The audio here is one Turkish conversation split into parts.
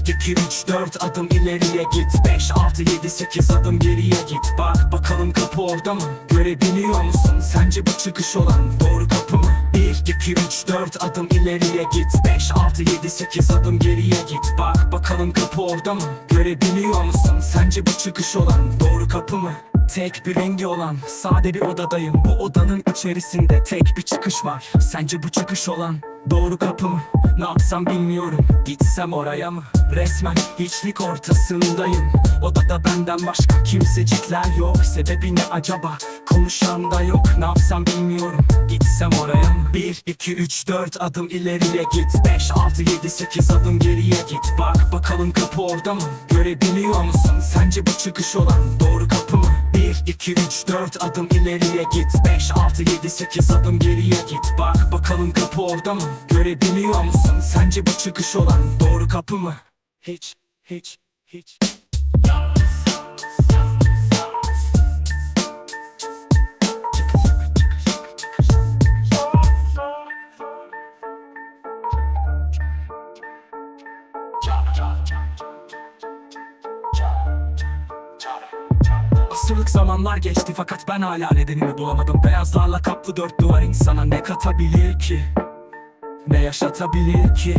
2, 3, 4 adım ileriye git 5, 6, 7, 8 adım geriye git Bak bakalım kapı orada mı? Görebiliyor musun? Sence bu çıkış olan doğru kapı mı? 1, 2, 3, 4 adım ileriye git 5, 6, 7, 8 adım geriye git Bak bakalım kapı orada mı? Görebiliyor musun? Sence bu çıkış olan doğru kapı mı? Tek bir rengi olan sade bir odadayım Bu odanın içerisinde tek bir çıkış var Sence bu çıkış olan doğru kapı mı? Ne yapsam bilmiyorum Gitsem oraya mı? Resmen hiçlik ortasındayım Odada benden başka kimsecikler yok Sebebi ne acaba? Konuşan da yok Ne yapsam bilmiyorum Gitsem oraya mı? 1, 2, 3, 4 adım ileriye git 5, 6, 7, 8 adım geriye git Bak bakalım kapı orada mı? Görebiliyor musun? Sence bu çıkış olan doğru kapı mı? 1, 2, 3, 4 adım ileriye git 5, 6, 7, 8 adım geriye git Bak bakalım kapı orada mı? Görebiliyor musun? Sence bu çıkış olan doğru kapı mı? Hiç, hiç, hiç Asırlık zamanlar geçti fakat ben hala nedenini bulamadım Beyazlarla kaplı dört duvar insana ne katabilir ki? Ne yaşatabilir ki?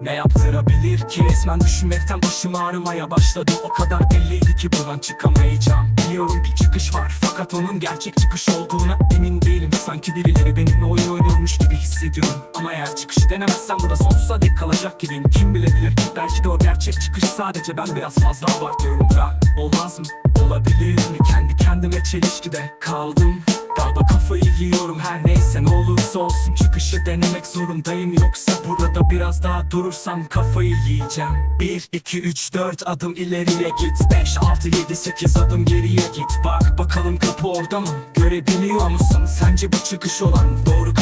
Ne yaptırabilir ki? Resmen düşünmekten başım ağrımaya başladı O kadar belliydi ki buradan çıkamayacağım Biliyorum bir çıkış var fakat onun gerçek çıkış olduğuna emin değilim Sanki birileri benimle oyun oynuyormuş gibi hissediyorum Ama eğer çıkışı denemezsem burada sonsuza dek kalacak gibiyim Kim bilebilir ki belki de o gerçek çıkış sadece ben biraz fazla abartıyorum da Olmaz mı? Olabilir mi? Kendi kendime çelişkide kaldım Galiba kafayı yiyorum her neyse ne olursa olsun Çıkışı denemek zorundayım yoksa burada biraz daha durursam kafayı yiyeceğim 1, 2, 3, 4 adım ileriye git 5, 6, 7, 8 adım geriye git Bak bakalım kapı orada mı? Görebiliyor musun? Sence bu çıkış olan doğru kapı mı? 1,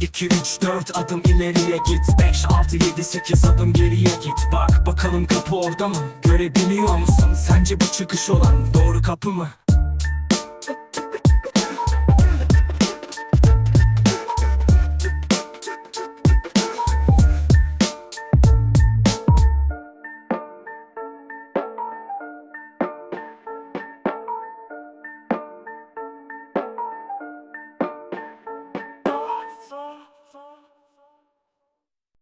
2, 3, 4 adım ileriye git 5, 6, 7, 8 adım geriye git Bak bakalım kapı orada mı? Görebiliyor musun? Sence bu çıkış olan doğru kapı mı?